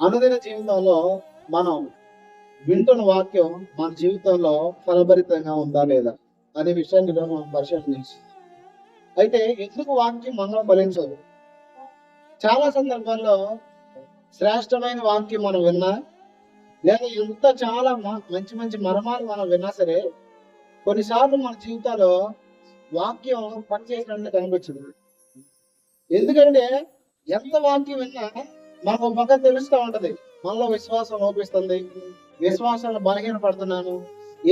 అనుదిన జీవితంలో మనం వింటున్న వాక్యం మన జీవితంలో ఫలభరితంగా ఉందా లేదా అనే విషయాన్ని మనం పరిశీలన అయితే ఎందుకు వాక్యం మనం ఫలించదు? చాలా సందర్భాల్లో శ్రేష్టమైన వాక్యం మనం విన్నా లేదా ఎంత చాలా మ- మంచి మంచి మర్మాలు మనం విన్నా సరే కొన్నిసార్లు మన జీవితాల్లో వాక్యం పనిచేసినట్టు కనిపించదు. ఎందుకంటే ఎంత వాక్యం విన్నా మనకు ఒక పక్క తెలుస్తూ ఉంటది. మనలో విశ్వాసం లోపిస్తుంది. విశ్వాసంలో బలహీన పడుతున్నాను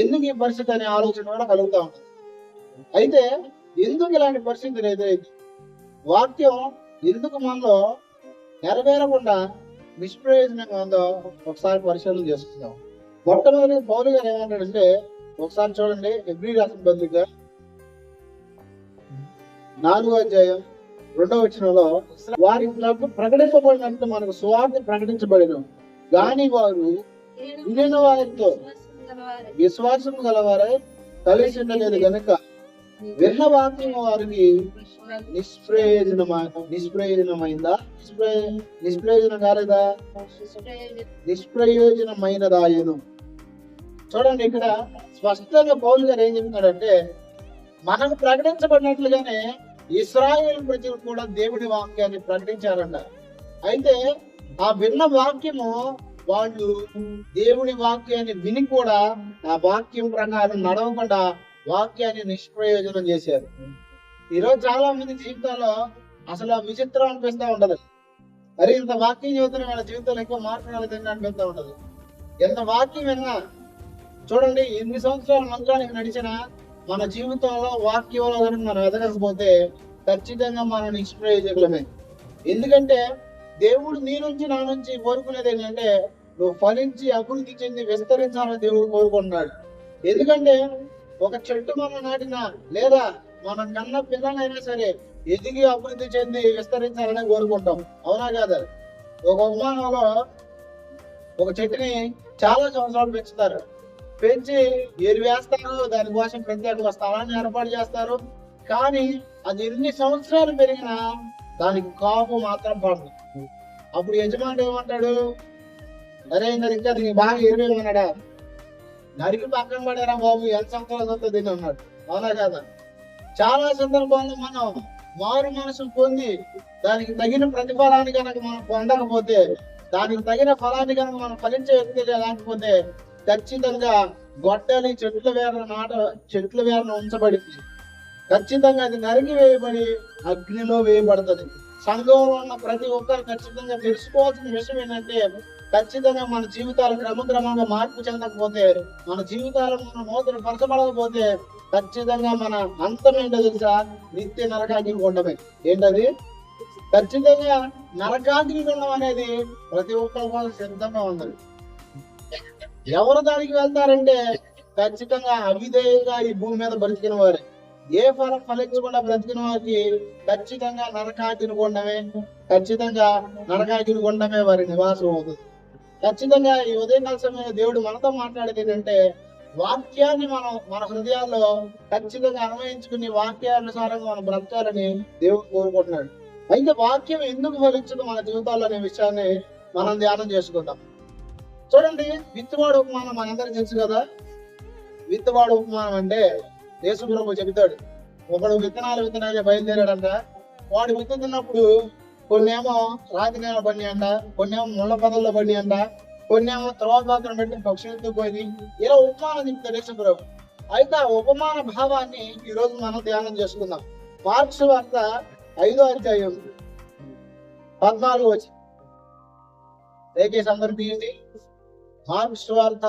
ఎందుకు ఈ పరిస్థితి అనే ఆలోచన కూడా కలుగుతూ ఉంటుంది. అయితే ఎందుకు ఇలాంటి పరిస్థితి ఎదురైంది వాక్యం ఎందుకు మనలో నెరవేరకుండా నిష్ప్రయోజనంగా ఉందో ఒకసారి పరిశీలన చేసుకుందాం. మొట్టమొదటి పౌరు గారు ఏమంటాడంటే ఒకసారి చూడండి ఎవ్రీ రాసిన బదులుగా నాలుగో అధ్యాయం రెండవ వచనంలో వారి ప్రభు ప్రకటింపబడినట్టు మనకు సువార్త ప్రకటించబడిన. గాని వారు వినిన వారితో విశ్వాసం గలవారై కలిసి ఉండలేదు గనుక విన్న వారికి నిష్ప్రయోజనమా నిష్ప్రయోజనమైందా? నిష్ప్రయోజనం కాలేదా నిష్ప్రయోజనమైనదాయను చూడండి ఇక్కడ స్పష్టంగా పౌరులు గారు ఏం చెప్తున్నాడంటే మనకు ప్రకటించబడినట్లుగానే ఇస్రాయేల్ ప్రజలు కూడా దేవుడి వాక్యాన్ని ప్రకటించారంట. అయితే ఆ విన్న వాక్యము వాళ్ళు దేవుడి వాక్యాన్ని విని కూడా ఆ వాక్యం ప్రకారం నడవకుండా వాక్యాన్ని నిష్ప్రయోజనం చేశారు. ఈరోజు చాలా మంది జీవితాల్లో అసలు ఆ విచిత్రం అనిపిస్తూ ఉంటది. మరి ఇంత వాక్యం చదువుతున్న వాళ్ళ జీవితంలో ఎక్కువ మార్పు రాలేదని అనిపిస్తూ ఉంటది. ఎంత వాక్యం విన్నా చూడండి ఎన్ని సంవత్సరాలు మంత్రానికి నడిచినా మన జీవితంలో వాక్యంలో కనుక మనం ఎదగకపోతే ఖచ్చితంగా మనం నిష్ప్రయోజకులమే ఎందుకంటే దేవుడు నీ నుంచి నా నుంచి కోరుకునేది ఏంటంటే నువ్వు ఫలించి అభివృద్ధి చెంది విస్తరించాలని దేవుడు కోరుకుంటున్నాడు. ఎందుకంటే ఒక చెట్టు మనం నాటినా లేదా మనం కన్న పిల్లలైనా సరే ఎదిగి అభివృద్ధి చెంది విస్తరించాలని కోరుకుంటాం. అవునా కాదా? ఒక ఉపమానంలో ఒక చెట్టుని చాలా సంవత్సరాలు పెంచుతారు. పెంచి ఎరు వేస్తారు దానికోసం ప్రత్యేక స్థలాన్ని ఏర్పాటు చేస్తారు. కానీ అది ఎన్ని సంవత్సరాలు పెరిగినా దానికి కాపు మాత్రం పడదు. అప్పుడు యజమాని ఏమంటాడు? అరే నరికి అది బాగా ఎరువేన్నాడా నరికి పక్కన పడారా బాబు ఎంత సంవత్సరాలు వస్తుంది దీన్ని అన్నాడు. అవునా కదా? చాలా సందర్భాల్లో మనం మారు మనసు పొంది దానికి తగిన ప్రతిఫలాన్ని కనుక మనం పొందకపోతే దానికి తగిన ఫలాన్ని కనుక మనం ఫలించే వ్యక్తి లేకపోతే ఖచ్చితంగా గొట్టని చెట్ల వేర నాట చెట్ల వేరన ఉంచబడింది. ఖచ్చితంగా అది నరికి వేయబడి అగ్నిలో వేయబడుతుంది. సంఘంలో ఉన్న ప్రతి ఒక్కరు ఖచ్చితంగా తెలుసుకోవాల్సిన విషయం ఏంటంటే ఖచ్చితంగా మన జీవితాలు క్రమక్రమంగా మార్పు చెందకపోతే మన జీవితాలు మన మోతలు పరచబడకపోతే ఖచ్చితంగా మన అంతం ఏంటో తెలుసా? నిత్య నరకాగ్ని ఉండమే ఏంటది? ఖచ్చితంగా నరకాగ్ని ఉండడం అనేది ప్రతి ఒక్కరి కోసం సిద్ధంగా ఉన్నది ఎవరు దానికి వెళ్తారంటే ఖచ్చితంగా అవిధేయంగా ఈ భూమి మీద బ్రతికిన వారు. ఏ ఫలం ఫలించకుండా బ్రతికిన వారికి ఖచ్చితంగా నరకాగ్ని కొండమే ఖచ్చితంగా నరకాగ్ని కొండమే వారి నివాసం అవుతుంది. ఖచ్చితంగా ఈ ఉదయకాల సమయంలో దేవుడు మనతో మాట్లాడేది ఏంటంటే వాక్యాన్ని మనం మన హృదయాల్లో ఖచ్చితంగా అన్వయించుకుని వాక్యానుసారంగా మనం బ్రతకాలని దేవుడు కోరుకుంటున్నాడు. అయితే వాక్యం ఎందుకు ఫలించదు మన జీవితాల్లో అనే విషయాన్ని మనం ధ్యానం చేసుకుందాం. చూడండి విత్తువాడు ఉపమానం మనందరికి తెలుసు కదా. విత్తువాడు ఉపమానం అంటే యేసుప్రభు చెబుతాడు. ఒకడు విత్తనాలు విత్తనాలు బయలుదేరాడంట. వాడు విత్తుతున్నప్పుడు కొన్నేమో రాతి నేల బండి అంట కొన్నేమో ముళ్ళ పదల్లో బండి అంట కొన్నేమో త్రోపాత్రం పెట్టి పక్షులతో పోయి ఇలా ఉపమానం చెప్తాడు యేసుప్రభు అయితే ఆ ఉపమాన భావాన్ని ఈరోజు మనం ధ్యానం చేసుకుందాం. మార్క్స్ వార్త ఐదో అధ్యాయం పద్నాలుగు వచ్చి దయచేసి అందరు తీయండి మార్క్స్ వార్త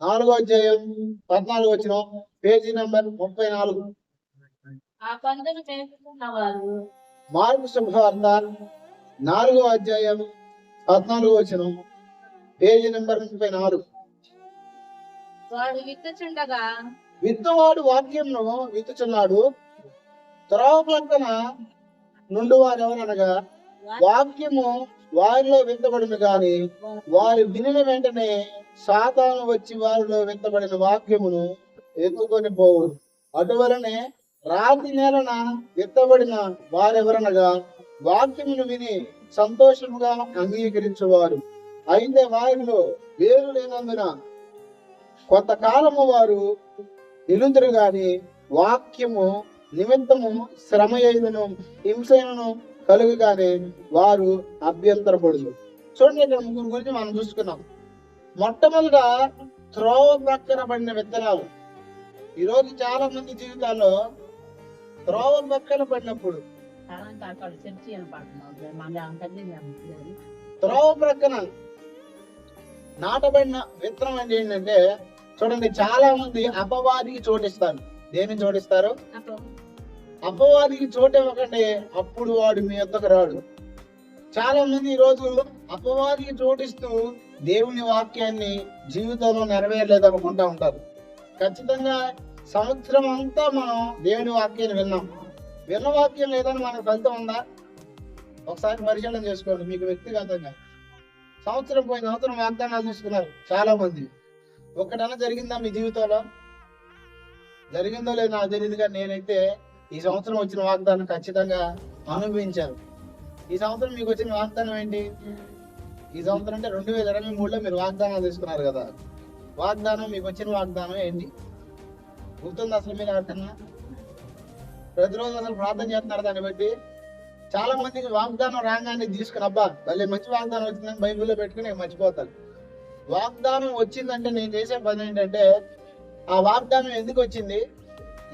నాలుగో అధ్యాయం పద్నాలుగు వచ్చిన పేజీ నంబర్ ముప్పై నాలుగు. మార్పు శుభవార్త నాలుగో అధ్యాయం పద్నాలుగు వచ్చిన పేజీ నెంబర్ ముప్పై నాలుగు. వాడు విత్తుచుండగా విత్తువాడు వాక్యంను విత్తుచున్నాడు. త్రోవ ప్రక్కన నుండి వారు ఎవరనగా వాక్యము వారిలో విత్తబడిన గాని వారు వినిన వెంటనే సాతాను వచ్చి వారిలో విత్తబడిన వాక్యమును ఎత్తుకొని పోవు. అటువలనే రాతి నేలన విత్తబడిన వారెవరనగా వాక్యమును విని సంతోషముగా అంగీకరించేవారు. అయితే వారిలో వేరు లేనందున కొంతకాలము వారు నిలుందరు గాని వాక్యము నిమిత్తము శ్రమ అయినను కలుగుగానే వారు అభ్యంతరపడదు చూడండి ఇక్కడ ముగ్గురు గురించి మనం చూసుకున్నాం. మొట్టమొదట త్రోవ ప్రక్కన పడిన విత్తనాలు. ఈరోజు చాలా మంది జీవితాల్లో త్రోవ ప్రక్కన పడినప్పుడు త్రోవ ప్రక్కన నాటబడిన విత్తనం అంటే ఏంటంటే చూడండి చాలా మంది అపవాదికి చోటిస్తారు. దేని చోటిస్తారు? అపవాదికి చోటు ఇవ్వకండి అప్పుడు వాడు మీ యొక్కకు రాడు. చాలా మంది ఈ అపవాదికి చోటిస్తూ దేవుని వాక్యాన్ని జీవితంలో నెరవేరలేదు అనుకుంటా ఉంటారు. ఖచ్చితంగా సంవత్సరం అంతా మనం దేవుని వాక్యాన్ని విన్నాం. విన్న వాక్యం లేదని మనకు ఫలితం ఉందా? ఒకసారి పరిశీలన చేసుకోండి మీకు వ్యక్తిగతంగా. సంవత్సరం పోయిన సంవత్సరం వాగ్దానాలు తీసుకున్నారు చాలా మంది ఒక్కటన్నా జరిగిందా మీ జీవితంలో? జరిగిందో లేదో నాకు తెలియదు కానీ నేనైతే ఈ సంవత్సరం వచ్చిన వాగ్దానం ఖచ్చితంగా అనుభవించారు. ఈ సంవత్సరం మీకు వచ్చిన వాగ్దానం ఏంటి? ఈ సంవత్సరం అంటే రెండు వేల ఇరవై మూడులో మీరు వాగ్దానాలు తీసుకున్నారు కదా. వాగ్దానం మీకు వచ్చిన వాగ్దానం ఏంటి? గుర్తుంది అసలు మీరు ఎవరికన్నా? ప్రతిరోజు అసలు ప్రార్థన చేస్తున్నారు దాన్ని బట్టి. చాలా మందికి వాగ్దానం రాగానే తీసుకుని అబ్బా మళ్ళీ మంచి వాగ్దానం వచ్చిందని బైబిల్లో పెట్టుకుని మర్చిపోతాను వాగ్దానం వచ్చిందంటే నేను చేసే పని ఏంటంటే ఆ వాగ్దానం ఎందుకు వచ్చింది?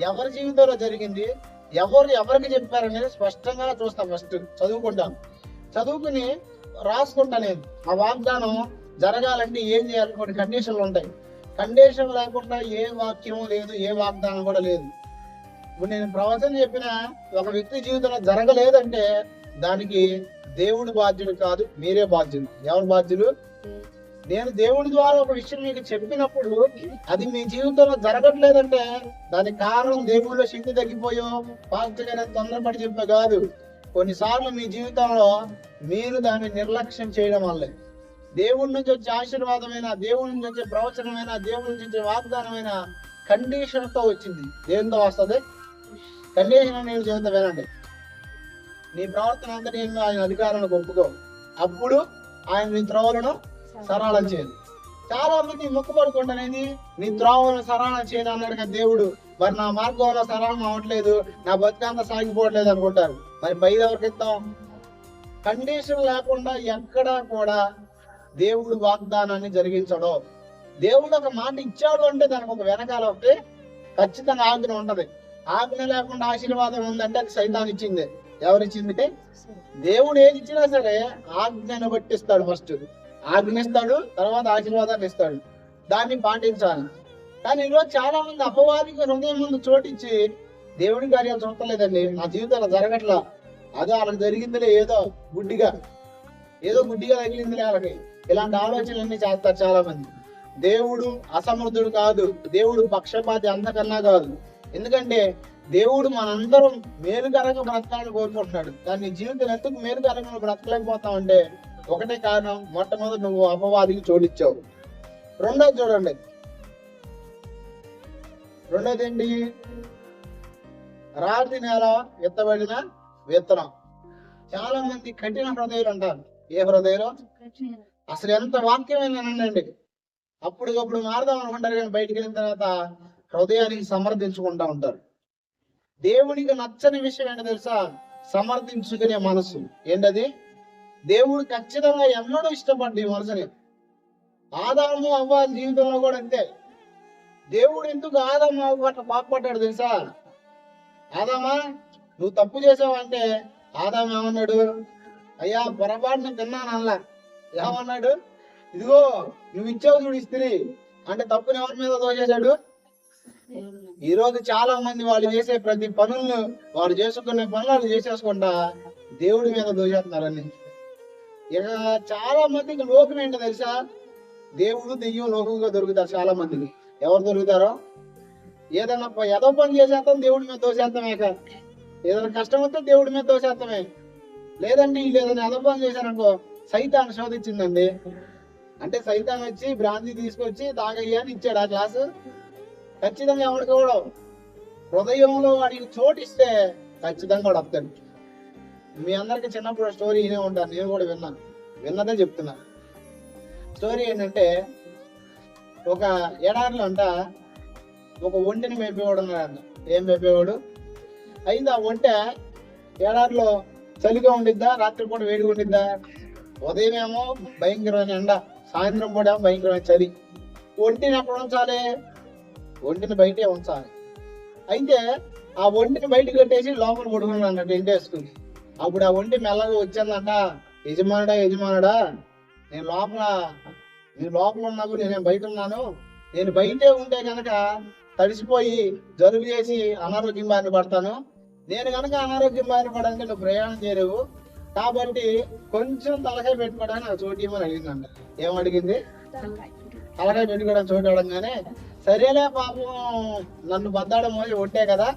ఎవరి జీవితంలో జరిగింది ఎవరు ఎవరికి చెప్పారనేది స్పష్టంగా చూస్తాం ఫస్ట్ చదువుకుంటాం. చదువుకుని రాసుకుంటా నేను ఆ వాగ్దానం జరగాలంటే ఏం చేయాలి? కొన్ని కండిషన్లు ఉంటాయి. కండిషన్ లేకుండా ఏ వాక్యం లేదు ఏ వాగ్దానం కూడా లేదు. ఇప్పుడు నేను ప్రవచనం చెప్పిన ఒక వ్యక్తి జీవితంలో జరగలేదంటే దానికి దేవుడు బాధ్యుడు కాదు మీరే బాధ్యులు. ఎవరు బాధ్యులు? నేను దేవుడి ద్వారా ఒక విషయం మీకు చెప్పినప్పుడు అది మీ జీవితంలో జరగట్లేదంటే దానికి కారణం దేవుళ్ళ శక్తి తగ్గిపోయో పాస్టర్ గారు తొందరపడి చెప్పే కాదు. కొన్నిసార్లు మీ జీవితంలో మీరు దాన్ని నిర్లక్ష్యం చేయడం వల్లే. దేవుడి నుంచి వచ్చే ఆశీర్వాదమైన దేవుడి నుంచి వచ్చే ప్రవచనమైన దేవుడి నుంచి వచ్చే వాగ్దానమైన కండిషన్తో వచ్చింది. దేనితో వస్తుంది? కండిషన్ నేను చెబుతా వినండి. నీ ప్రవర్తన అంతా నేను ఆయన అధికారాన్ని ఒప్పుకో. అప్పుడు ఆయన నీ త్రోవలను సరళం చేయదు. చాలా మంది మొక్కుపడుకుంటానేది నీ త్రోవలను సరళం చేయదు అన్నాడు కదా దేవుడు. మరి నా మార్గంలో సరళం అవ్వట్లేదు నా బతుకంత సాగిపోవట్లేదు అనుకుంటారు. మరి పై కండిషన్ లేకుండా ఎక్కడా కూడా దేవుడు వాగ్దానాన్ని జరిగించడం. దేవుడు ఒక మాట ఇచ్చాడు అంటే దానికి ఒక వెనకాల ఒకటి ఖచ్చితంగా ఆజ్ఞ ఉంటది. ఆజ్ఞ లేకుండా ఆశీర్వాదం ఉందంటే అది సైతాన్ ఇచ్చింది. ఎవరిచ్చింది దేవుడు ఏది ఇచ్చినా సరే ఆజ్ఞను పట్టిస్తాడు ఫస్ట్. ఆగ్నిస్తాడు తర్వాత ఆశీర్వాదాన్ని ఇస్తాడు. దాన్ని పాటించాలి. కానీ ఈరోజు చాలా మంది అపవాదికి హృదయం ముందు చోటిచ్చి దేవుడి కార్యాలు చూడలేదండి నా జీవితంలో జరగట్లా. అదో వాళ్ళకి జరిగిందిలే ఏదో గుడ్డిగా. ఏదో గుడ్డిగా తగిలిందిలే వాళ్ళకి. ఇలాంటి ఆలోచనలన్నీ చేస్తారు చాలా మంది దేవుడు అసమర్థుడు కాదు. దేవుడు పక్షపాతి అంతకన్నా కాదు. ఎందుకంటే దేవుడు మనందరం మేలుకరంగా బ్రతకాలని కోరుకుంటున్నాడు. కానీ జీవితం ఎందుకు మేలుకరంగా బ్రతకలేకపోతావు అంటే ఒకటే కారణం మొట్టమొదటి నువ్వు అపవాదికి చోటిచ్చావు. రెండోది చూడండి. రెండోది ఏంటి రాతి నేల ఎత్తబడిన విత్తనం. చాలా మంది కఠిన హృదయాలు అంటారు. ఏ హృదయాలు? అసలు ఎంత వాక్యమేనండి అప్పటికప్పుడు మారదాం అనుకుంటారు కానీ బయటికి వెళ్ళిన తర్వాత హృదయానికి సమర్థించుకుంటా ఉంటారు. దేవునికి నచ్చని విషయం ఏంటో తెలుసా? సమర్థించుకునే మనసు. ఏంటది? దేవుడు ఖచ్చితంగా ఎన్నడూ ఇష్టపడ్డ ఈ మనసుని ఆదాము అవ్వ జీవితంలో కూడా అంతే. దేవుడు ఎందుకు ఆదాము అవ్వ అట్లా బాగుపడ్డాడు తెలుసా? ఆదామా నువ్వు తప్పు చేసావంటే ఆదాము ఏమన్నాడు? అయ్యా పొరపాటున తిన్నాను అలా ఏమన్నాడు? ఇదిగో నువ్వు ఇచ్చావు చూడు ఇస్త్రీ అంటే తప్పుని ఎవరి మీద దోచేశాడు ఈ రోజు చాలా మంది వాళ్ళు చేసే ప్రతి పనులను వారు చేసుకునే పనులు వాళ్ళు చేసేసుకుంటా దేవుడి మీద దోచేస్తున్నారని చాలా మందికి లోకం ఏంటో తెలుసా? దేవుడు దెయ్యం లోకంగా దొరుకుతారు చాలా మందికి. ఎవరు దొరుకుతారో? ఏదైనా ప- ఏదో పని చేసేస్తాం దేవుడి మీద దోసేస్తామే కాదు ఏదైనా కష్టం వస్తే దేవుడి మీద దోసేస్తామే లేదండి లేదని ఏదో పని చేశారనుకో సైతాన్ శోధించిందండి. అంటే సైతాన్ వచ్చి బ్రాంతి తీసుకొచ్చి తాగయ్యా అని ఇచ్చాడు ఆ క్లాసు. ఖచ్చితంగా ఎవరికి కూడా హృదయంలో వాడికి చోటిస్తే ఖచ్చితంగా వాడు వస్తాడు మీ అందరికి చిన్నప్పుడు స్టోరీ వినే ఉంటాను నేను కూడా విన్నాను. విన్నదే చెప్తున్నా. స్టోరీ ఏంటంటే ఒక ఎడారిలో అంట ఒక ఒంటిని మేపేవాడు ఉన్నాడు ఏం మేపేవాడు? అయితే ఆ ఒంట ఏడారిలో చలిగా ఉండిద్దా రాత్రిపూట వేడిగా ఉండిద్దా? ఉదయం ఏమో భయంకరమైన ఎండ సాయంత్రం పూట ఏమో భయంకరమైన చలి. ఒంటిని ఎక్కడ ఉంచాలి? ఒంటిని బయటే ఉంచాలి. అయితే ఆ ఒంటిని బయటకు కట్టేసి లోపల పడుకున్నాడు అన్నట్టు ఇంటి వేసుకుని. అప్పుడు ఆ ఒంటి మెల్లగా వచ్చిందంట. యజమానుడా యజమానుడా నేను లోపల నేను లోపల ఉన్నా కూడా నేను బయట ఉన్నాను. నేను బయటే ఉంటే కనుక తడిసిపోయి జలుబు చేసి అనారోగ్యం బారిన పడతాను. నేను కనుక అనారోగ్యం బారిన పడడానికి నువ్వు ప్రయాణం చేయలేవు. కాబట్టి కొంచెం తలకాయ పెట్టుకోవడానికి నాకు చోటు ఇవ్వమని అడిగిందంట. ఏం అడిగింది? తలకాయ పెట్టుకోవడానికి చోటు అడగానే సరేలే పాపం నన్ను బద్దాడమో ఒట్టే కదా.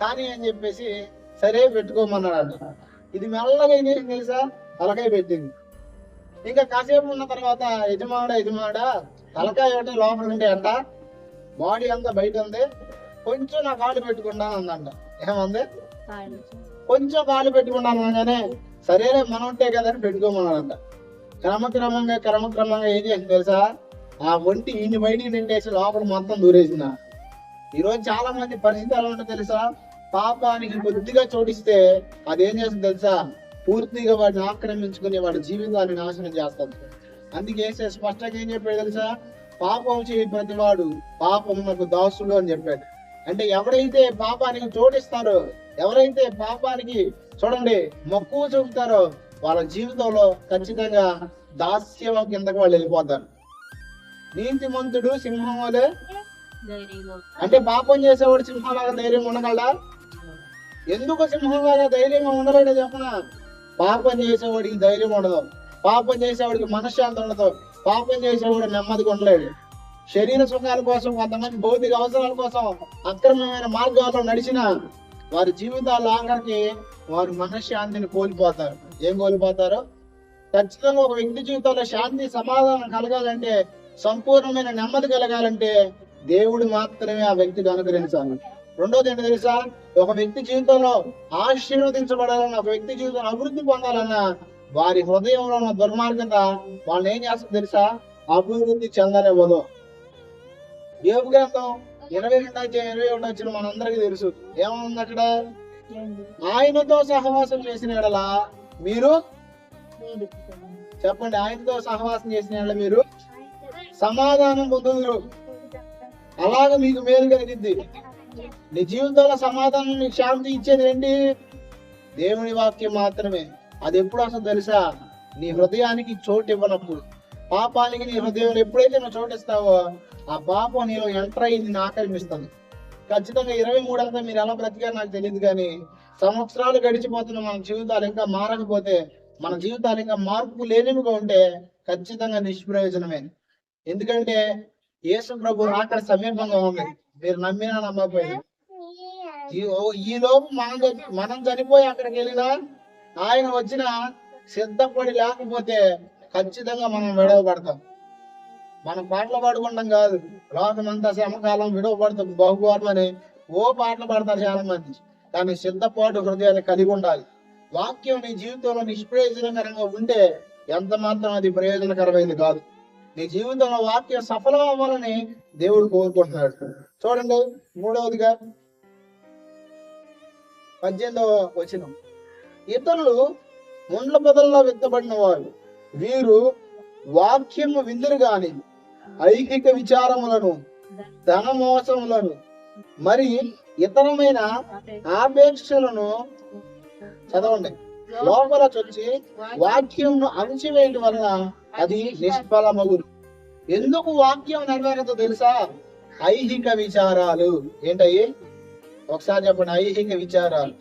కానీ అని చెప్పేసి సరే పెట్టుకోమన్నాడు ఇది మెల్లగా ఏం తెలుసా తలకాయ పెట్టింది. ఇంకా కాసేపు ఉన్న తర్వాత యజమానుడా యజమానుడా తలకాయ ఒకటి లోపల ఉంటే అంట బాడీ అంతా బయట ఉంది. కొంచెం నా కాళ్ళు పెట్టుకున్నాను అందంట ఏమంది? కొంచెం కాళ్ళు పెట్టుకున్నాను అనగానే సరేలే మనం ఉంటే కదా అని పెట్టుకోమన్నాడంట. క్రమక్రమంగా క్రమక్రమంగా ఏం చేసింది తెలుసా? ఆ ఒంటి ఇన్ని బయటికి నిండేసి లోపల మొత్తం దూరేసిన ఈరోజు చాలా మంది పరిస్థితి ఎలా ఉంటుందో తెలుసా? పాపానికి కొద్దిగా చోటిస్తే అదేం చేస్తుంది తెలుసా? పూర్తిగా వాడిని ఆక్రమించుకుని వాడి జీవితాన్ని నాశనం చేస్తుంది అందుకే స్పష్టంగా ఏం చెప్పాడు తెలుసా? పాపం చేయి ప్రతివాడు పాపం నాకు దాసుడు అని చెప్పాడు. అంటే ఎవరైతే పాపానికి చోటిస్తారో ఎవరైతే పాపానికి చూడండి మక్కువ చూపుతారో వాళ్ళ జీవితంలో ఖచ్చితంగా దాస్యం కిందకు వాళ్ళు వెళ్ళిపోతారు. నీతిమంతుడు సింహం వలె అంటే పాపం చేసేవాడు సింహంలాగా ధైర్యం ఉండగలడా? ఎందుకు సింహంలాగా ధైర్యంగా ఉండలేడు చెప్పన? పాపం చేసేవాడికి ధైర్యం ఉండదు. పాపం చేసేవాడికి మనశ్శాంతి ఉండదు. పాపం చేసేవాడు నెమ్మదిగా ఉండలేడు. శరీర సుఖాల కోసం కొంతమంది భౌతిక అవసరాల కోసం అక్రమమైన మార్గాల్లో నడిచిన వారి జీవితాలు ఆఖరికి వారు మనశ్శాంతిని కోల్పోతారు. ఏం కోల్పోతారు? ఖచ్చితంగా ఒక వ్యక్తి జీవితంలో శాంతి సమాధానం కలగాలంటే సంపూర్ణమైన నెమ్మది కలగాలంటే దేవుడు మాత్రమే ఆ వ్యక్తికి అనుగ్రహించాలి. రెండోది ఏంటి తెలుసా? ఒక వ్యక్తి జీవితంలో ఆశీర్వదించబడాలన్న ఒక వ్యక్తి జీవితంలో అభివృద్ధి పొందాలన్నా వారి హృదయంలో ఉన్న దుర్మార్గత వాళ్ళు ఏం చేస్తుంది తెలుసా? అభివృద్ధి చెందనివ్వదు. యోగ గ్రంథం ఇరవై రెండు అధ్యాయం ఇరవై ఒకటి వచ్చిన మనందరికీ తెలుసు. ఏముంది అక్కడ? ఆయనతో సహవాసం చేసిన ఎడలా మీరు? చెప్పండి ఆయనతో సహవాసం చేసిన ఎడల మీరు? సమాధానం పొందుదురు. అలాగ మీకు మేలు కలిగింది నీ జీవితంలో సమాధానం నీకు శాంతి ఇచ్చేది ఏంటి? దేవుని వాక్యం మాత్రమే. అది ఎప్పుడు అసలు తెలుసా? నీ హృదయానికి చోటు ఇవ్వనప్పుడు. పాపానికి నీ హృదయంలో ఎప్పుడైతే నువ్వు చోటు ఇస్తావో ఆ పాపం నీలో ఎంటర్ అయ్యి నిన్ను ఆక్రమిస్తుంది. ఖచ్చితంగా ఇరవై మూడు అంతా మీరు ఎలా బ్రతికారు నాకు తెలియదు కానీ సంవత్సరాలు గడిచిపోతున్న మన జీవితాలు ఇంకా మారకపోతే మన జీవితాలు ఇంకా మార్పు లేనివిగా ఉంటే ఖచ్చితంగా నిష్ప్రయోజనమే. ఎందుకంటే యేసు ప్రభు అక్కడ సమీపంగా ఉంది. మీరు నమ్మినా నమ్మకపోయినా? ఈ లోపు మనం మనం చనిపోయి అక్కడికి వెళ్ళినా ఆయన వచ్చిన సిద్ధపడి లేకపోతే ఖచ్చితంగా మనం విడవబడతాం. మనం పాటలు పాడుకుంటాం కాదు. లోకమంతా శ్రమకాలం విడవబడతాం బహుఘోరం అని ఓ పాటలు పాడతారు చాలా మంది కానీ సిద్ధపాటు హృదయాన్ని కలిగి ఉండాలి. వాక్యం నీ జీవితంలో నిష్ప్రయోజనకరంగా ఉంటే ఎంత మాత్రం అది ప్రయోజనకరమైనది కాదు. నీ జీవితంలో వాక్యం సఫలం అవ్వాలని దేవుడు కోరుకుంటున్నాడు. చూడండి మూడవదిగా పద్దెనిమిదవ వచనం. ఇతరులు ముండ్ల పొదల్లో విత్తబడిన వారు వీరు వాక్యము విందురు గాని ఐహిక విచారములను ధన మోసములను మరి ఇతరమైన ఆపేక్షలను చదవండి. లోపల చొచ్చి వాక్యంను అణచివేయడం వలన అది నిష్ఫలమగును. ఎందుకు వాక్యం నెరవేరదో తెలుసా? ఐహిక విచారాలు ఏంటయ్యి? ఒకసారి చెప్పండి ఐహిక విచారాలు.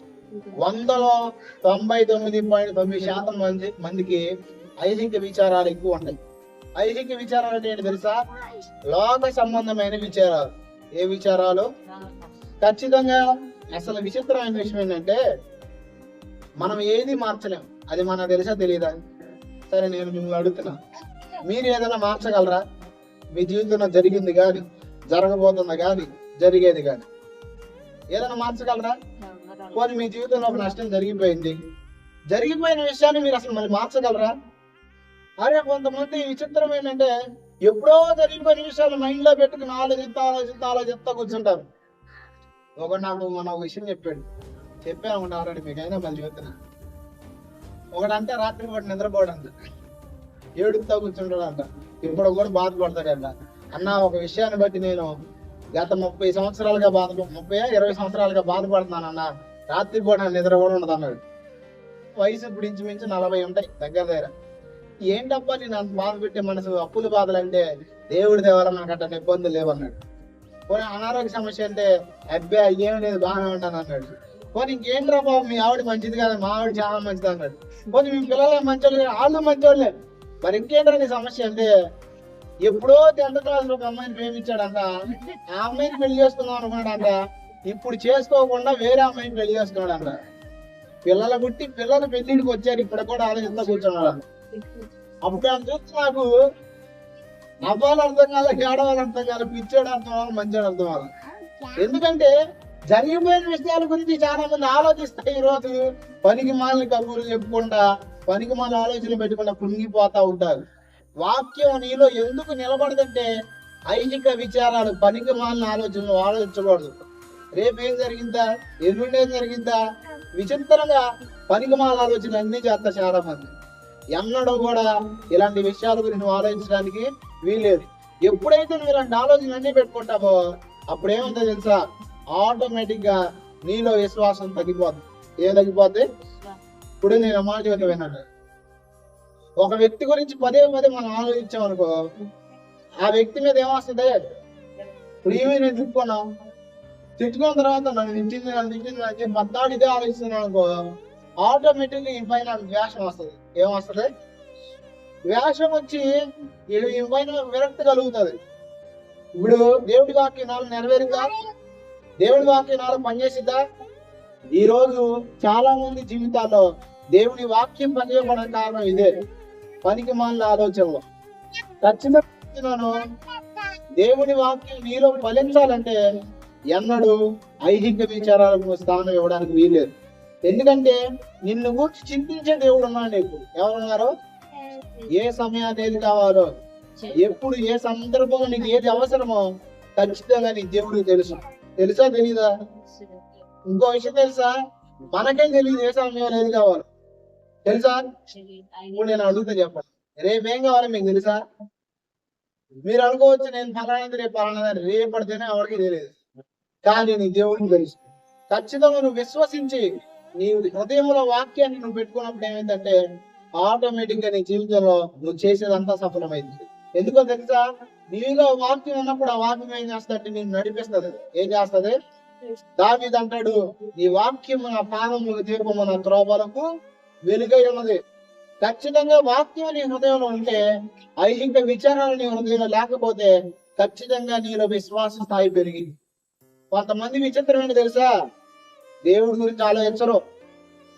వందలో తొంభై తొమ్మిది పాయింట్ తొమ్మిది శాతం మంది మందికి ఐహిక విచారాలు ఎక్కువ ఉంటాయి ఐహిక విచారాలు అంటే ఏంటి తెలుసా? లోక సంబంధమైన విచారాలు. ఏ విచారాలు? ఖచ్చితంగా అసలు విచిత్రమైన విషయం ఏంటంటే మనం ఏది మార్చలేం. అది మనకు తెలుసా తెలియదా సరే నేను మిమ్మల్ని అడుగుతున్నా. మీరు ఏదైనా మార్చగలరా? మీ జీవితంలో జరిగింది కానీ జరగబోతుంది కానీ జరిగేది కానీ. ఏదైనా మార్చగలరా? పోనీ మీ జీవితంలో ఒక నష్టం జరిగిపోయింది. జరిగిపోయిన విషయాన్ని మీరు అసలు మళ్ళీ మార్చగలరా? అరే కొంతమంది విచిత్రం ఏంటంటే ఎప్పుడో జరిగిపోయిన విషయాలు మైండ్లో పెట్టుకుని ఆలోచిస్తా ఆలోచిస్తా ఆలోచిస్తా కూర్చుంటారు. ఒక నాకు మన ఒక విషయం చెప్పాడు. చెప్పాను ఆల్రెడీ మీకు అయినా మళ్ళీ చెప్తున్నా. ఒకడంటే రాత్రి పూట నిద్రపోడంట. ఏడుపుతా కూర్చుంటాడంట. ఇప్పుడు కూడా బాధపడతాడంట. అన్న ఒక విషయాన్ని బట్టి నేను గత ముప్పై సంవత్సరాలుగా బాధ ముప్పై ఇరవై సంవత్సరాలుగా బాధపడుతున్నాను అన్న. రాత్రి నిద్ర కూడా ఉండదు అన్నాడు. వయసు ఇప్పుడు ఇంచుమించు నలభై ఉంటాయి దగ్గర దగ్గర. ఏంటబ్బా నేను అంత బాధ పెట్టే మనసు? అప్పుల బాధలు అంటే దేవుడి దేవాల నాకు అట్ట ఇబ్బందులు లేవన్నాడు పోనీ అనారోగ్య సమస్య అంటే అబ్బే ఏం లేదు బాగానే ఉంటాను అన్నాడు. పోనీ ఇంకేంట్రా బాబు మీ ఆవిడ మంచిది కాదు మా ఆవిడ చాలా మంచిది అన్నాడు. పోనీ మీ పిల్లలు మంచోళ్ళు వాళ్ళు మంచోళ్ళే. మరి ఇంకేంట్రా నీ సమస్య అంటే ఎప్పుడో టెన్త్ క్లాస్లో ఒక అమ్మాయిని ప్రేమించాడంట. ఆ అమ్మాయిని పెళ్ళి చేసుకుందాం అనుకున్నాడంట. ఇప్పుడు చేసుకోకుండా వేరే అమ్మాయిని పెళ్ళి చేసుకున్నాడంట. పిల్లల పుట్టి పిల్లలు పెళ్ళిడికి వచ్చారు. ఇప్పుడు కూడా ఆలోచిస్తా కూర్చున్నాడు. అప్పుడు ఆయన చూస్తే నాకు అవ్వాలి అర్థం కాదు ఏడవాలి అర్థం కాదు పిచ్చోడు అర్థం కావాలి మంచోడు అర్థం కావాలి ఎందుకంటే జరిగిపోయిన విషయాల గురించి చాలా మంది ఆలోచిస్తాయి ఈ రోజు. పనికి మాలని కబుర్లు చెప్పుకుంటా పనికి మాల ఆలోచన పెట్టుకుంటా కుంగిపోతా ఉంటారు. వాక్యం నీలో ఎందుకు నిలబడదంటే ఐహిక విచారాలు పనికి మాలిన ఆలోచనలు ఆలోచించకూడదు. రేపు ఏం జరిగిందా? ఎల్లుండి జరిగిందా? విచిత్రంగా పనికి మాల ఆలోచనలు అన్ని చేస్తా చాలా మంది. ఎన్నడూ కూడా ఇలాంటి విషయాల గురించి నువ్వు ఆలోచించడానికి వీలేదు ఎప్పుడైతే నువ్వు ఇలాంటి ఆలోచనలు అన్ని పెట్టుకుంటావో అప్పుడు ఏముందో తెలుసా? ఆటోమేటిక్గా నీలో విశ్వాసం తగ్గిపోద్ది. ఏం తగ్గిపోద్ది? ఇప్పుడు నేను మాట వినండి. ఒక వ్యక్తి గురించి పదే పదే మనం ఆలోచించాం అనుకో ఆ వ్యక్తి మీద ఏమొస్తుంది ప్రియమైన తిట్టుకున్నాం తిట్టుకున్న తర్వాత నన్ను తిట్టింది నన్ను తిట్టింది అని చెప్పి ఇదే ఆలోచిస్తున్నాను అనుకో ఆటోమేటిక్ ఈ పైన ద్వేషం వస్తుంది. ఏమొస్తుంది? ద్వేషం వచ్చి ఈ- పైన విరక్తి కలుగుతుంది. ఇప్పుడు దేవుడి వాక్యనాలు నెరవేరుగా దేవుడి వాక్యనాలు పనిచేసిద్దా? ఈ రోజు చాలా మంది జీవితాల్లో దేవుని వాక్యం పనిచేయబడడం కారణం ఇదే. పనికి మాలిన ఆలోచనలు. ఖచ్చితంగా దేవుని వాక్యం నీలో ఫలించాలంటే ఎన్నడూ ఐహిక విచారాలకు స్థానం ఇవ్వడానికి వీల్లేదు. ఎందుకంటే నిన్ను గురించి చింతించే దేవుడు ఉన్నాడు నీకు. ఎవరున్నారు? ఏ సమయాన్ని ఏది కావాలో ఎప్పుడు ఏ సందర్భంలో నీకు ఏది అవసరమో ఖచ్చితంగా నీ దేవుడికి తెలుసు. తెలుసా తెలీదా? ఇంకో విషయం తెలుసా? మనకేం తెలియదు ఏ సమయంలో ఏది కావాలి. తెలుసా? ఇప్పుడు నేను అడుగుతా చెప్పండి. రేపు ఏం కావాలి మీకు తెలుసా? మీరు అనుకోవచ్చు నేను ఫలానాది రేపు ఫలానాది రేపు పడితేనే ఎవరికి తెలియదు. కానీ నీ దేవుడికి తెలుసు ఖచ్చితంగా నువ్వు విశ్వసించి నీ హృదయంలో వాక్యాన్ని నువ్వు పెట్టుకున్నప్పుడు ఏమైందంటే ఆటోమేటిక్గా నీ జీవితంలో నువ్వు చేసేదంతా సఫలమైంది. ఎందుకో తెలుసా? నీలో వాక్యం ఉన్నప్పుడు ఆ వాక్యం ఏం చేస్తాడంటే నేను నడిపిస్తుంది. ఏం చేస్తది? దావీదు అంటాడు నీ వాక్యం నా పాదములకు దీపము నా త్రోవలకు వెలుగై ఉన్నది ఖచ్చితంగా వాక్యం నీ హృదయంలో ఉంటే ఐహిక విచారాలు నీ హృదయంలో లేకపోతే ఖచ్చితంగా నీలో విశ్వాస స్థాయి పెరిగింది కొంతమంది విచిత్రమైన తెలుసా? దేవుడి గురించి ఆలోచించరు.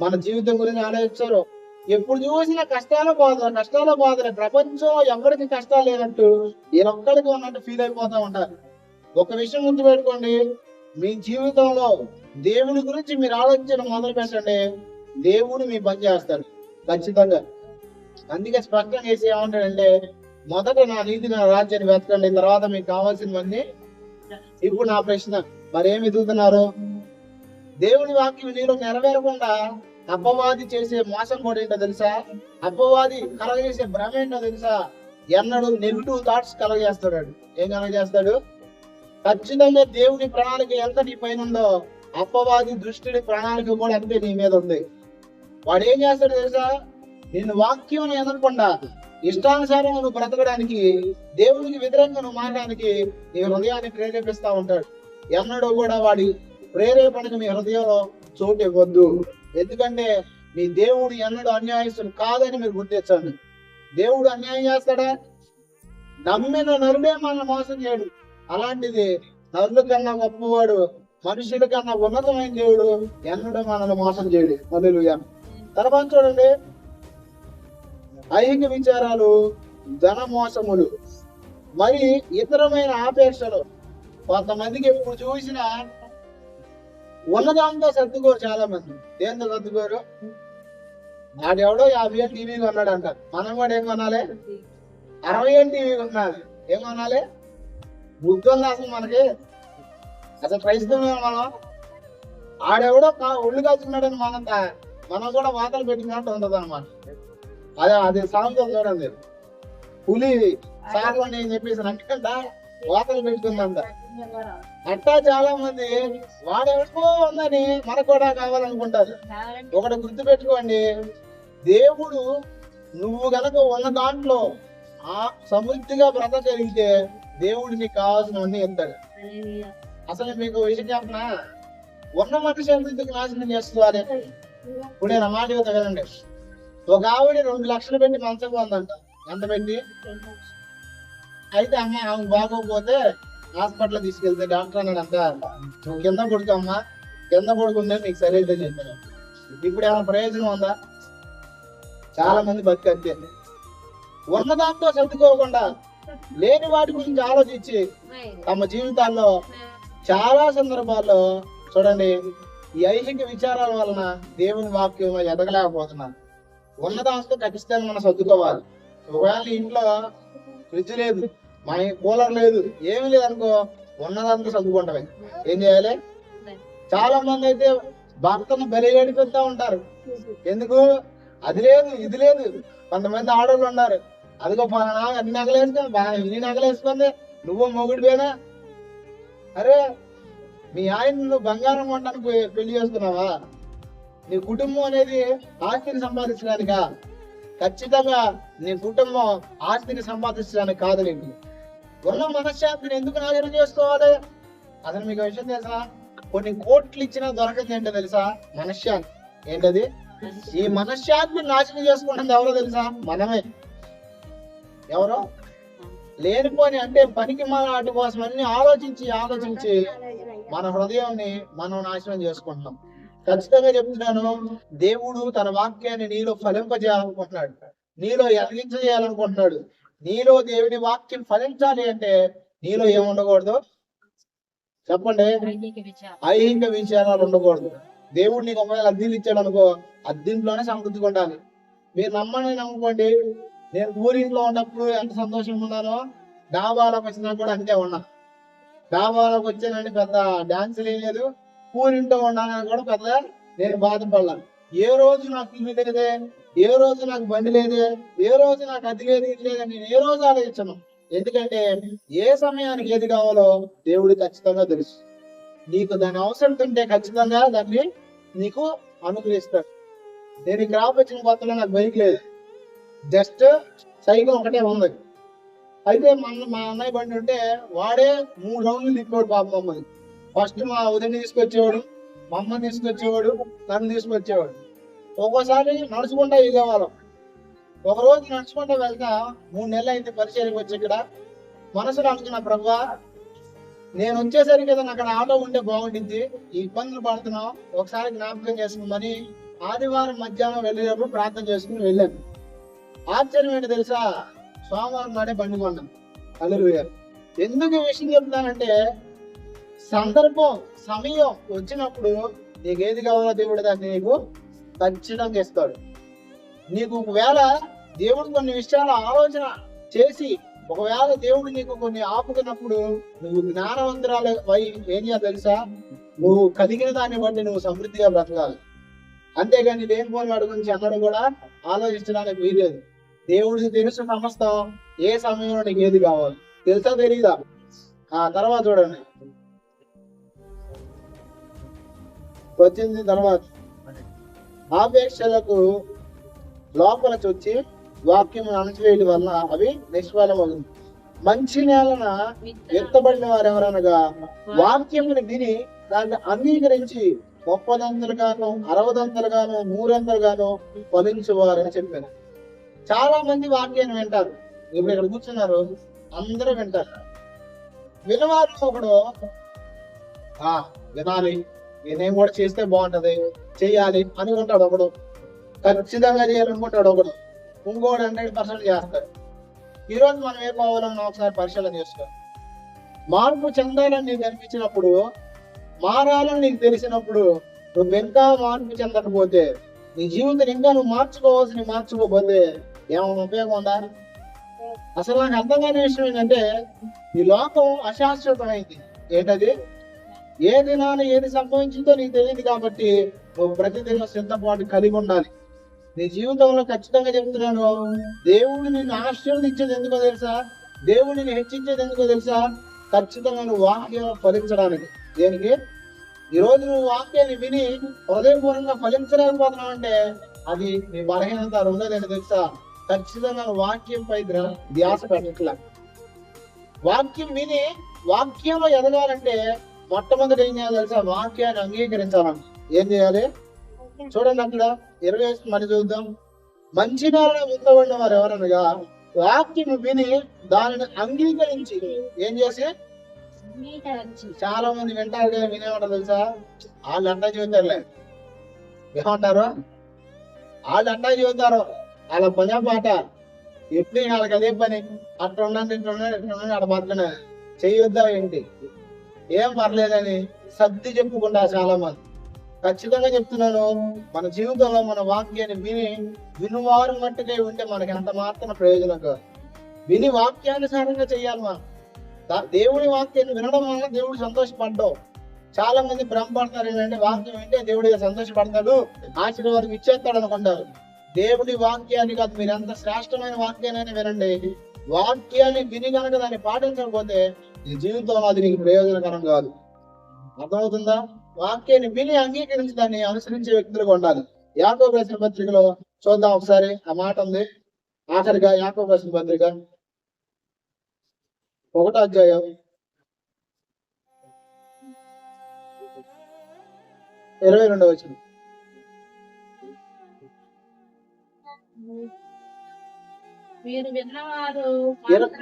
మన జీవితం గురించి ఆలోచించరు. ఎప్పుడు చూసినా కష్టాల బాధలు కష్టాల బాధలు ప్రపంచం ఎవరికి కష్టాలు లేనట్టు వీళ్ళొక్కడికి ఉన్నట్టు ఫీల్ అయిపోతా ఉంటారు. ఒక విషయం గుర్తుపెట్టుకోండి. మీ జీవితంలో దేవుని గురించి మీరు ఆలోచించడం మొదలు పెట్టండి దేవుడు మీ పని చేస్తాడు. ఖచ్చితంగా. అందుకే స్పష్టంగా చేసి ఏమంటాడంటే మొదట నా నీతి నా రాజ్యాన్ని వెతకండి. తర్వాత మీకు కావాల్సినవన్నీ ఇప్పుడు నా ప్రశ్న. మరి ఏమి ఎదుగుతున్నారు? దేవుని వాక్యం నీరు నెరవేరకుండా అపవాది చేసే మోసం కూడా ఏంటో తెలుసా? అపవాది కలగజేసే భ్రమ ఏంటో తెలుసా? ఎన్నడూ నెగిటివ్ థాట్స్ కలగజేస్తాడు. ఏం కలగజేస్తాడు? ఖచ్చితంగా దేవుని ప్రణాళిక ఎంత నీ పైన ఉందో అపవాది దృష్టిని ప్రణాళిక కూడా అంతే నీ మీద ఉంది. వాడు ఏం చేస్తాడు తెలుసా? నిన్ను వాక్యం ఎదనకుండా ఇష్టానుసారం నువ్వు బ్రతకడానికి దేవునికి వ్యతిరేకంగా నువ్వు మారడానికి నీ హృదయాన్ని ప్రేరేపిస్తా ఉంటాడు. ఎన్నడూ కూడా వాడి ప్రేరేపణకు మీ హృదయంలో చోటు ఇవ్వద్దు. ఎందుకంటే మీ దేవుడు ఎన్నడూ అన్యాయస్తుడు కాదని మీరు గుర్తించండి దేవుడు అన్యాయం చేస్తాడా? నమ్మిన నరుడే మన మోసం చేయడు. అలాంటిది నరుల కన్నా గొప్పవాడు మనుషుల కన్నా ఉన్నతమైన దేవుడు ఎన్నడూ మనల్ని మోసం చేయడు. హల్లెలూయా. తర్వాత చూడండి ఐహిక విచారాలు ధన మోసములు మరి ఇతరమైన ఆపేక్షలు. కొంతమందికి ఎప్పుడు చూసినా ఉన్నదాంతో సర్దుకోరు చాలా మంది ఏందో సర్దుకోరు? నాడెవడో యాభై ఏళ్ళు టీవీ కొన్నాడు అంట మనం కూడా ఏం కొనాలి? అరవై ఏళ్ళు టీవీ కొనాలి. ఏం కొనాలి? బుద్ధి ఉంది అసలు మనకి? అసలు క్రైస్తవం మనం? ఆడెవడో ఒళ్ళు కాల్చుకున్నాడని మనం మనం కూడా వాతలు పెట్టుకున్నట్టు ఉండదు అనమాట అదే అది సాంతం చూడండి పులి సాగండి అని చెప్పేసి నక్కట వాతలు పెట్టుకుందంట. అట్టా చాలా మంది వాడెవడో ఉందని మనకు కూడా కావాలనుకుంటారు. ఒకటి గుర్తు పెట్టుకోండి దేవుడు నువ్వు గనక ఉన్న దాంట్లో ఆ సమృద్ధిగా బ్రతకగలిగితే దేవుడు నీకు కావాల్సినవన్నీ ఇస్తాడు. అసలు మీకు విషయం చెప్పనా ఉన్న మనిషి ఎందుకు నాశనం చేస్తున్నారు? ఇప్పుడు నేను మాట కదండి ఒక ఆవిడ రెండు లక్షలు పెట్టి మంచం ఉందంట ఎంత పెట్టి? అయితే అమ్మ ఆమె బాగోకపోతే హాస్పిటల్ తీసుకెళ్తే డాక్టర్ అన్నాడు నువ్వు కింద పడుకోమ్మా కింద పడుకుందే నీకు సరైతే చెప్పాను. ఇప్పుడు ఏమైనా ప్రయోజనం ఉందా? చాలా మంది బతికంతే ఉన్న దాంతో సర్దుకోకుండా లేని వాటి గురించి ఆలోచించి తమ జీవితాల్లో చాలా సందర్భాల్లో చూడండి ఈ ఐహిక విచారాల వలన దేవుని వాక్యం ఎదగలేకపోతున్నాను. ఉన్న దాంతో ఖచ్చితంగా మనం సర్దుకోవాలి. ఒకవేళ ఇంట్లో ఫ్రిడ్జ్ లేదు మన కూలర్ లేదు ఏమి లేదనుకో ఉన్నదంతా ఉన్నదాంతో సర్దుకుంటామే. ఏం చేయాలి? చాలా మంది అయితే భర్తను బలి ఏడిపిస్తూ ఉంటారు. ఎందుకు? అది లేదు ఇది లేదు. కొంతమంది ఆడవాళ్ళు ఉన్నారు. అదిగో పలానా అన్ని నగలేసుకొని బాగా ఇన్ని నగలేసుకుంది నువ్వు మొగుడిపోయినా అరే మీ ఆయన నువ్వు బంగారం కొనడానికి పెళ్ళి చేసుకున్నావా నీ కుటుంబం అనేది ఆస్తిని సంపాదించడానిక? ఖచ్చితంగా నీ కుటుంబం ఆస్తిని సంపాదించడానికి కాదు నీకు ఉన్న మనశ్శాంతిని ఎందుకు నాశనం చేసుకోవాలి? అసలు మీకు విషయం తెలుసా? కొన్ని కోట్లు ఇచ్చినా దొరకదు ఏంటో తెలుసా? మనశ్శాంతి. ఏంటది? ఈ మనశ్శాంతిని నాశనం చేసుకుంటుంది ఎవరో తెలుసా? మనమే. ఎవరో? లేనిపోని అంటే పనికి మన వాటి కోసం అన్ని ఆలోచించి ఆలోచించి మన హృదయాన్ని మనం నాశనం చేసుకుంటున్నాం. ఖచ్చితంగా చెప్తున్నాను దేవుడు తన వాక్యాన్ని నీలో ఫలింపజేయాలనుకుంటున్నాడు. నీలో ఎదిగించేయాలనుకుంటున్నాడు నీలో దేవుడి వాక్యం ఫలించాలి అంటే నీలో ఏముండకూడదు? చెప్పండి. ఐహిక విషయాలు ఉండకూడదు. దేవుడు నీకు ఒకవేళ అద్దీలు ఇచ్చాడు అనుకో అద్దీంట్లోనే సమృద్ధిగా ఉండాలి. మీరు నమ్మని నమ్ముకోండి. నేను ఊరింట్లో ఉన్నప్పుడు ఎంత సంతోషంగా ఉన్నానో డాబాలకు వచ్చినా కూడా అంతే ఉన్నా. డాబాలకు వచ్చానని పెద్ద డాన్స్ లేదు. ఊరింట్లో ఉన్నానని కూడా పెద్ద నేను బాధపడలేను ఏ రోజు నాకు ఇల్లు లేదే ఏ రోజు నాకు బండి లేదే? ఏ రోజు నాకు అది లేదు ఇది లేదు నేను ఏ రోజు ఆలోచించను. ఎందుకంటే ఏ సమయానికి ఏది కావాలో దేవుడు ఖచ్చితంగా తెలుసు. నీకు దాని అవసరం ఉంటే ఖచ్చితంగా దాన్ని నీకు అనుగ్రహిస్తాడు. నేను ఇక్కడ క్రాప్ వచ్చిన కొత్తలో నాకు బైక్ లేదు. జస్ట్ సైకిల్ ఒకటే ఉంది. అయితే మన మా అన్నయ్య బండి ఉంటే వాడే మూడు రౌండ్లు తిప్పాడు పాప మమ్మల్ని. ఫస్ట్ మా ఉదయం తీసుకొచ్చేవాడు మా అమ్మని తీసుకొచ్చేవాడు నన్ను తీసుకొచ్చేవాడు. ఒక్కోసారి నడుచుకుంటా ఇదేవాళ్ళం ఒక రోజు నడుచుకుంటా వెళ్తా మూడు నెలలు అయింది పరిచయం వచ్చి ఇక్కడ. మనసులో అనుకున్న ప్రభా నేను వచ్చేసరికి ఏదైనా అక్కడ ఆటో ఉంటే బాగుంటుంది ఈ ఇబ్బందులు పడుతున్నాం ఒకసారి జ్ఞాపకం చేసుకోమని ఆదివారం మధ్యాహ్నం వెళ్ళేటప్పుడు ప్రార్థన చేసుకుని వెళ్ళాను. ఆశ్చర్యం ఏంటి తెలుసా? సోమవారం నాడే బండి కొన్నాం. అల్లెలుయ్య ఎందుకు ఈ విషయం చెప్తానంటే సందర్భం సమయం వచ్చినప్పుడు నీకు ఏది కావాలో దేవుడు దాన్ని నీకు ఖచ్చితంగా ఇస్తాడు. నీకు ఒకవేళ దేవుడు కొన్ని విషయాలు ఆలోచన చేసి ఒకవేళ దేవుడు నీకు కొన్ని ఆపుకున్నప్పుడు నువ్వు జ్ఞానవంతురాలు వై ఏం చేయాలి తెలుసా? నువ్వు కలిగిన దాన్ని బట్టి నువ్వు సమృద్ధిగా బ్రతకాలి. అంతేగాని లేనిపోని వాడి గురించి అందరూ కూడా ఆలోచించడానికి వీలేదు దేవుడికి తెలుసు సమస్తం ఏ సమయంలో నీకు ఏది కావాలి? తెలుసా తెలీదా? ఆ తర్వాత చూడండి. వచ్చింది తర్వాత. ఆపేక్షలకు లోపల చొచ్చి వాక్యం అణచివేయడం వల్ల అవి నిష్ఫలమవుతుంది మంచి నేలన ఎత్తబడిన వారు ఎవరనగా వాక్యముని విని దాన్ని అంగీకరించి ముప్పదంతలుగాను అరవదంతలుగాను నూరంతలుగాను ఫలించేవారని చెప్పాను. చాలా మంది వాక్యాన్ని వింటారు. ఇప్పుడు ఇక్కడ కూర్చున్నారు. అందరూ వింటారు. వినవారు ఒకడు ఆ వినాలి. నేనేం కూడా చేస్తే బాగుంటది. చేయాలి అనుకుంటాడు ఒకడు. ఖచ్చితంగా చేయాలనుకుంటాడు ఒకడు. ఇంకోటి హండ్రెడ్ పర్సెంట్ చేస్తాడు. ఈరోజు మనం ఏం పోవాలన్నా ఒకసారి పరిశీలన చేసుకో మార్పు చెందాలని నీకు అనిపించినప్పుడు మారాలని నీకు తెలిసినప్పుడు నువ్వు ఇంకా మార్పు చెందకపోతే నీ జీవితం ఇంకా నువ్వు మార్చుకోవాల్సిన మార్చుకోకపోతే ఏమైనా ఉపయోగం ఉందా? అసలు నాకు అర్థం కాని విషయం ఏంటంటే ఈ లోకం అశాశ్వతమైంది. ఏంటది? ఏ దినాన ఏది సంభవించిందో నీకు తెలియదు కాబట్టి నువ్వు ప్రతిదిన సిద్ధపాటు కలిగి ఉండాలి. నీ జీవితంలో ఖచ్చితంగా చెప్తున్నాను దేవుడు నిన్ను ఆశీర్వదించేది ఎందుకో తెలుసా? దేవుడు నిన్ను హెచ్చించేది ఎందుకో తెలుసా? ఖచ్చితంగా నువ్వు వాక్యం ఫలించడానికి. దేనికి? ఈ రోజు నువ్వు వాక్యాన్ని విని హృదయపూర్వకంగా ఫలించలేకపోతున్నావు అంటే అది నీ బలహీనత ఉన్నదని తెలుసా? ఖచ్చితంగా వాక్యం వాక్యంపై ధ్యాస పెట్టట్లే. వాక్యం విని వాక్యంలో ఎదగాలంటే మొట్టమొదటి ఏం చేయాలి తెలుసా? వాక్యాన్ని అంగీకరించాలని ఏం చేయాలి? చూడండి అక్కడ ఇరవై మరి చూద్దాం. మంచి కారణం విత్తబడిన వారు ఎవరనగా వాక్యం విని దానిని అంగీకరించి ఏం చేసి? చాలా మంది వింటారు కదా వినేవాడు తెలుసా? వాళ్ళు అంటా చూద్దారులే ఏమంటారు? వాళ్ళు అంటా చూద్దారు వాళ్ళ పని పాట ఎప్పుడు వాళ్ళకి అదే పని. అట్లా ఉండండి ఇట్లా ఉండండి ఇట్లా ఉండండి అక్కడ మాట్లాడిన చేయొద్దా ఏంటి? ఏం పర్లేదని సర్ది చెప్పుకుంటా చాలా మంది ఖచ్చితంగా చెప్తున్నాను మన జీవితంలో మన వాక్యాన్ని విని వినువారు మట్టుకే ఉంటే మనకి ఎంత మాత్రం ప్రయోజనం కాదు. విని వాక్యానుసారంగా చేయాలి మనం. దేవుడి వాక్యాన్ని వినడం వల్ల దేవుడు సంతోషపడ్డావు చాలా మంది భ్రమపడతారు ఏంటంటే వాక్యం వింటే దేవుడిగా సంతోషపడతాడు ఆశీర్వాదం ఇచ్చేస్తాడు అనుకుంటారు. దేవుడి వాక్యాన్ని కాదు మీరు ఎంత శ్రేష్టమైన వాక్యాన్ని వినండి. వాక్యాన్ని విని కనుక దాన్ని పాటించకపోతే నీ జీవితంలో అది నీకు ప్రయోజనకరం కాదు. అర్థమవుతుందా? వాక్యాన్ని విని అంగీకరించి దాన్ని అనుసరించే వ్యక్తులుగా ఉండాలి. యాకో ప్రశ్న పత్రికలో చూద్దాం ఒకసారి. ఆ మాట ఉంది. ఆఖరిగా యాకో ప్రశ్న పత్రిక. ఒకటో అధ్యాయం. ఇరవై రెండవ వచ్చింది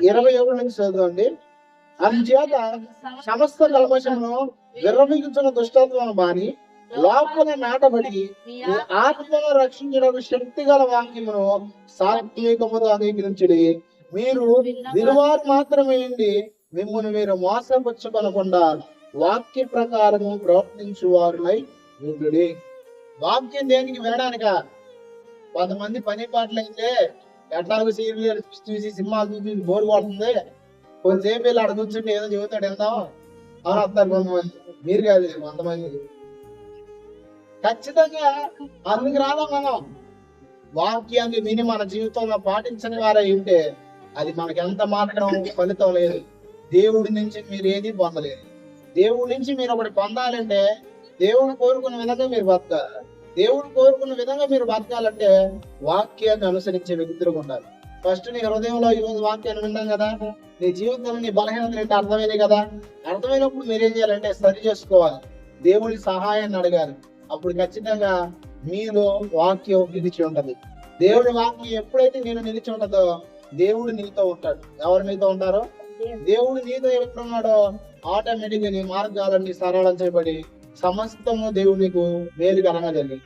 ఇరవై ఒకటి నుంచి చదవండి అందుచేత సమస్త కల్మషమును విరమించున్న దుష్టత్వం మాని లోపల నాటబడి మీ ఆత్మను రక్షించడం శక్తి గల వాక్యమును సాత్వికముతో అంగీకరించుడి. మీరు విలువారు మాత్రమే ఉండి మిమ్మల్ని మీరు మోసపుచ్చుకొనకుండా వాక్య ప్రకారము ప్రవర్తించు వారులై వాక్యం దేనికి వినడానిక? కొంతమంది పని పాటలు అయితే ఎట్లాగో సీరియల్ చూసి సినిమాలు చూసి బోర్ కొడుతుంది. కొంతసేపు వెళ్ళి అక్కడ కూర్చుంటే ఏదో చెబుతాడు వెళ్దాం అని వస్తారు కొంతమంది. మీరు కాదు కొంతమంది. ఖచ్చితంగా అందుకు రాదా మనం. వాక్యాన్ని విని మన జీవితంలో పాటించని వారై ఉంటే అది మనకి ఎంత మాత్రం ఫలితం లేదు. దేవుడి నుంచి మీరు ఏది పొందలేదు దేవుడి నుంచి మీరు ఒకటి పొందాలంటే దేవుడు కోరుకున్న విధంగా మీరు బతకాలి. దేవుడు కోరుకున్న విధంగా మీరు బతకాలంటే వాక్యాన్ని అనుసరించే వ్యక్తులుగా ఉండాలి. ఫస్ట్ నీ హృదయంలో ఈ రోజు వాక్యాన్ని విన్నాం కదా? నీ జీవితంలో నీ బలహీనత ఏంటి? అర్థమైంది కదా? అర్థమైనప్పుడు మీరు ఏం చేయాలంటే సరి చేసుకోవాలి. దేవుడి సహాయాన్ని అడగాలి. అప్పుడు ఖచ్చితంగా మీలో వాక్యం నిలిచి ఉంటది. దేవుడి వాక్యం ఎప్పుడైతే నేను నిలిచి ఉంటుందో దేవుడు నీతో ఉంటాడు. ఎవరు నీతో ఉంటారో? దేవుడు. నీతో ఎప్పుడున్నాడో ఆటోమేటిక్ నీ మార్గాలన్నీ సరళం చేయబడి సమస్తము దేవుడు నీకు మేలుకరంగా జరిగింది